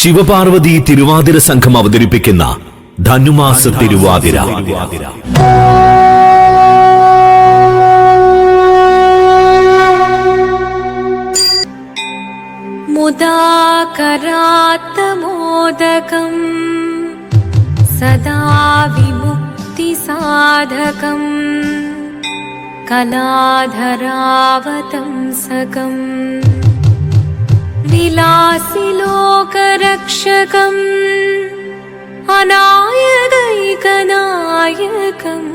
ശിവപാർവതി തിരുവാതിര സംഘം അവതരിപ്പിക്കുന്ന ധനുമാസ തിരുവാതിര. മുദാകരാത്തമോദകം സദാ വിമുക്തി സാധകം കലാധരാവതം സകം. विलासिलोकरक्षकम् अनायदैकनायकम्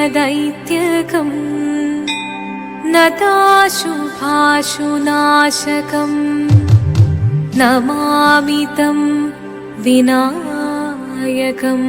विनाशिदेभदैत्यकम् नताशुभाशुनाशकम् नमामि तं विनायकम्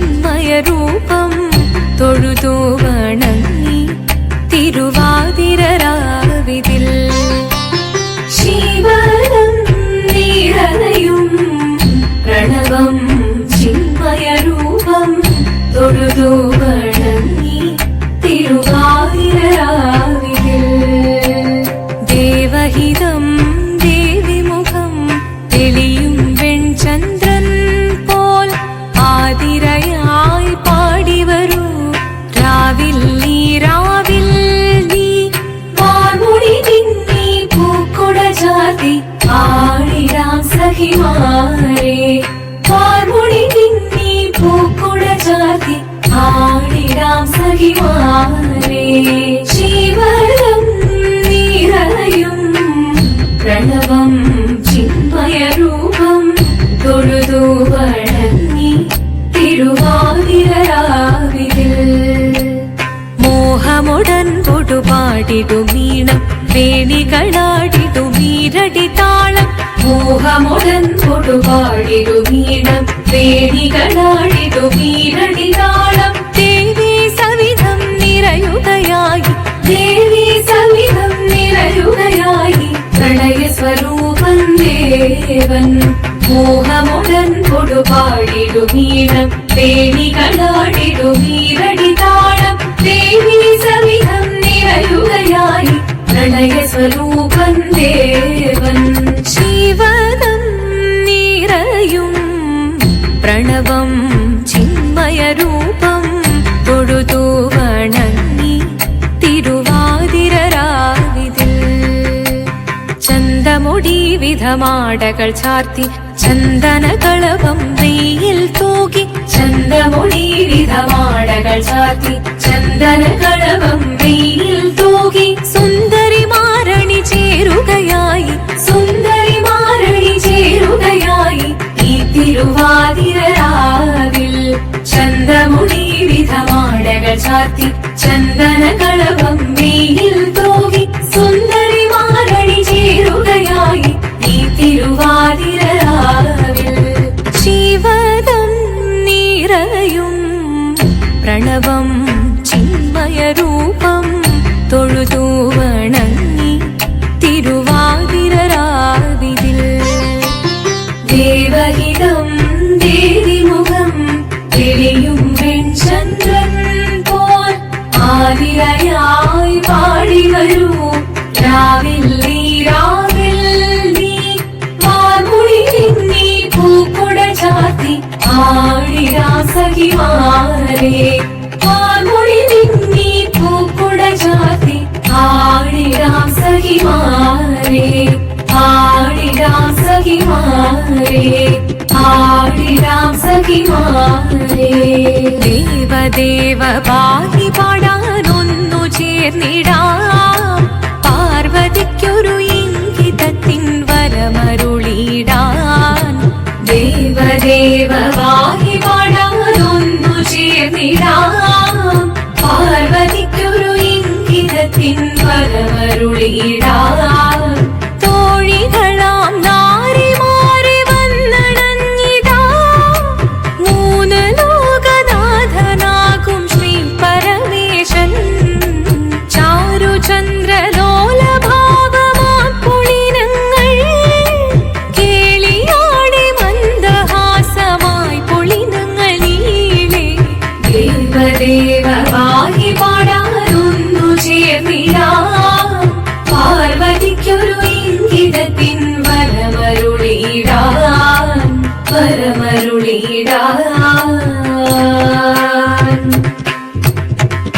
ചിന്മയ രൂപം തൊഴുതോ വണങ്ങി. സഖിമാരെ ശിവരം നിറയും പ്രണവം ചിന്മയരൂപം തൊഴുതു വണങ്ങി തിരുവാതിരാവിതിൽ മോഹമുടൻ പൊടുപാടിടു മീണം വേണികളാടിടു മീരടി മോഹമുടൻ പൊടുപാടിടു മീണം വേണികളാടിടു മീരടി താളം. നിറയുകയായി ദേവി സവിധം നിറയുകയായി പ്രണയ സ്വരൂപം ദേവൻ. മോഹമുടൻ കൊടുപാടിടു വീണം മീണം കടാടിടു വീരടി താളം. ദേവി സവിധം നിറയുകയായി പ്രണയ സ്വരൂപം ദേവൻ. ജീവനം നിറയും പ്രണവം ചിന്മയരൂപം വിധമാടകൾ ചാർത്തി ചന്ദനകളവം വെയിൽ തൂകി ചന്തമുടി വിധമാടകൾ ചാർത്തി ചന്ദനകളവം വെയിൽ തൂകി സുന്ദരി മാരണി ചേരുകയായി സുന്ദരി മാരണി ചേരുകയായി ഈ തിരുവാതിരാവിൽ ചന്തമുടി വിധമാടകൾ ചാർത്തി ചന്ദനകളവം വെയിൽ പ്രണവം ചിന്മയരൂപം തൊഴുതൂവണങ്ങി തിരുവാതിരരാവിതിൽ. ദേവഹിതം ദേവിമുഖം തെളിയും വെൺചന്ദ്രൻ പോൽ ആതിരയായി പാടി വരൂ. രാവിൽ നീ രാവിൽ നീ വാർമുടി നീ പൂക്കുട ചാത്തി ആടിരാ സഖിമാരെ ആടിരാം സഖിമാരെ ദേവദേവ പാഹി പാടാനൊന്നു ചേർന്നിടാം. വാഹി പാടാനൊന്നു ചേർന്നില്ല. പാർവതിക്കൊരു ഇംഗിതത്തിൻ വരമരുളിടാ വരമരുളിടാ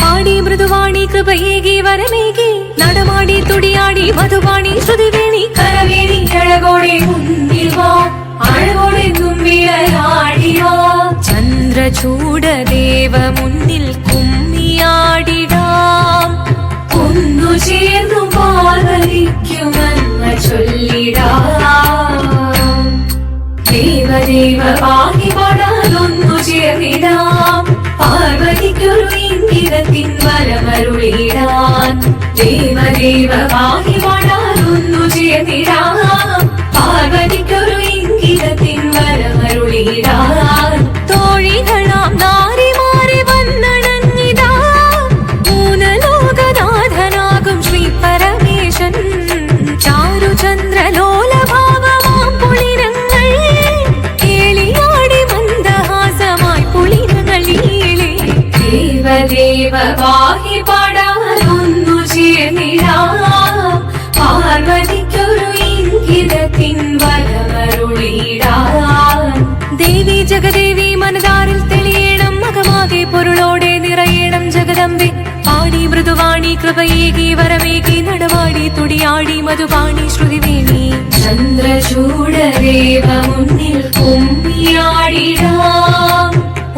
പാടി മൃദുവാണി കൃപയേകി വരമേകി. നടമാടി തുടിയാടി മധുവാണി ശ്രുതിവേണി. കരവേണി അഴകോടെ മുന്നിൽ വാ. അഴകോടെ തുമ്പിളയാടിയോ ചന്ദ്രചൂടദേവ മുന്നിൽ കുമ്മിയാടിടാം. ഒന്നു ചേർന്നു പാർവതിക്കുമെന്ന ചൊല്ലിടാം. ദേവദേവ പാകി പാടാനൊന്നു ചേർന്നിടാം. പാർവതിക്കൊരു ഇന്ദിരത്തിൻ വരമരുളിടാൻ ദേവദേവ പാകി പാടാനൊന്നു ചേർന്നിടാം. പാർവതിക്കൊരു പാർവതിക്കൊരു ഇംഗിതത്തിൻ വരമരുളിടാൻ ദേവി ജഗദേവി മനതാറിൽ തെളിയണം മകമാകെ പൊരുളോടെ നിറയണം ജഗദമ്പെ പാടി മൃദുവാണി കൃപയേകി വരമേകി നടവാടി തുടിയാടി മധുവാണി ശ്രുതിവേണി. ചന്ദ്രചൂടദേവ മുന്നിൽ കുമ്മിയാടിടാം.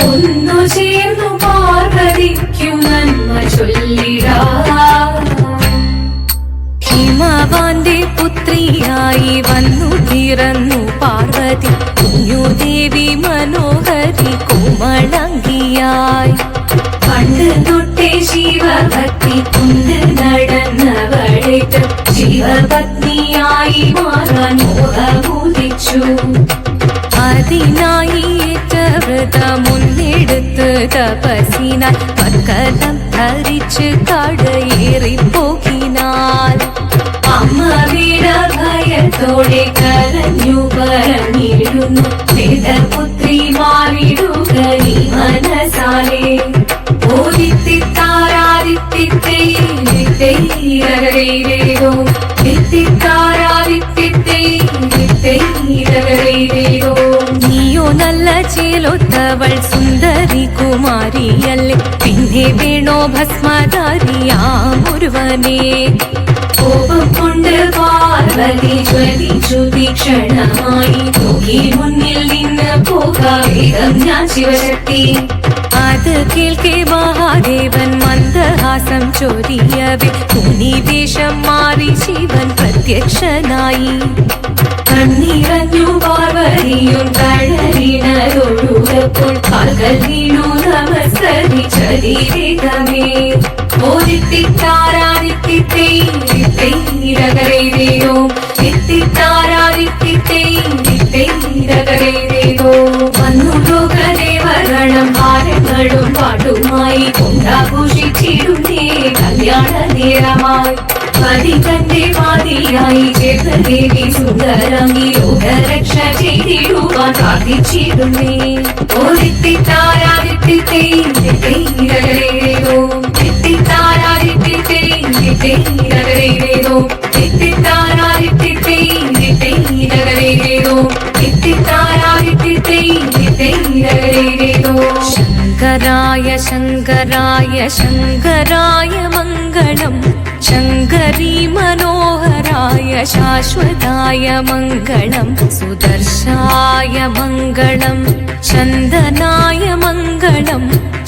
ഒന്നു ചേർന്നു പാർവതിക്കും നന്മ ചൊല്ലിടാം. ഹിമവാന്റെ പുത്രിയായി വന്നു തീർന്നു പാർവതി. കുഞ്ഞുദേവി മനോഹരി കോമളങ്കിയായി പണ്ട് തൊട്ടേ ശിവഭക്തി കൊണ്ട് നടന്നവളേറ്റ്. ശിവപത്നിയായി മാറാൻ മോഹമുദിച്ചു അതിനായി മുന്നെടുത്ത് തപസിനാൽ മക്കലം ധരിച്ച് കടയേറിപ്പോകിനാൽ പോകിനാൽ ഭയത്തോടെ കരഞ്ഞു പറഞ്ഞിരുന്നു വേദപുത്രി മാറിടുക നീ മനസാലെ ഓദിത്തിത്താരാദിത്തിത്തേരോ ോ നീയോ നല്ല ചേലൊത്തവൾ സുന്ദരി കുമാരിയല്ലേ. പിന്നെ വേണോ ഭസ്മധാരിയാമൊരുവനെ കോപം കൊണ്ട് പാർവതി ജ്വലിച്ചു തീക്ഷണമായി നോക്കി മുന്നിൽ നിന്ന് പോകാം ഞാൻ ശിവശക്തി അത് കേൾക്കെ മഹാദേവൻ മന്ദഹാസം ചൊരിയവേ മുനിവേഷം മാറി ശിവൻ പ്രത്യക്ഷനായി കണ്ണീറഞ്ഞു പാർവതിയും തഴലിനൊഴുകപ്പോൾ പകൽ വീണു നമസ്കരിച്ചരീരകമേ ഓദിത്തിത്താരാദിത്തിത്തേരകരേരോ എത്തിത്താരാദിത്തിത്തേരകരേരോ വന്നു ലോകദേവഗണം ഭാരങ്ങളും പാട്ടുമായി കൊണ്ടാഘോഷിച്ചിടുന്നേ കല്യാണ നേരമായി പതികന്റെ പാതിയായി ചേർന്നദേവി സുന്ദരമി ലോകരക്ഷ ചെയ്തിടുവാൻ പ്രാർത്ഥിച്ചിടുന്നേ. திட்டை ரகலைதேதோ திட்டாராதித்திட்டை திட்டை ரகலைதேதோ திட்டாராதித்திட்டை திட்டை ரகலைதேதோ சங்கராய சங்கராய சங்கராய மங்களம். சங்கரி மனோகராய சாஸ்வதாய மங்களம். சுதர்ஷாய மங்களம். சந்தனாய மங்களம்.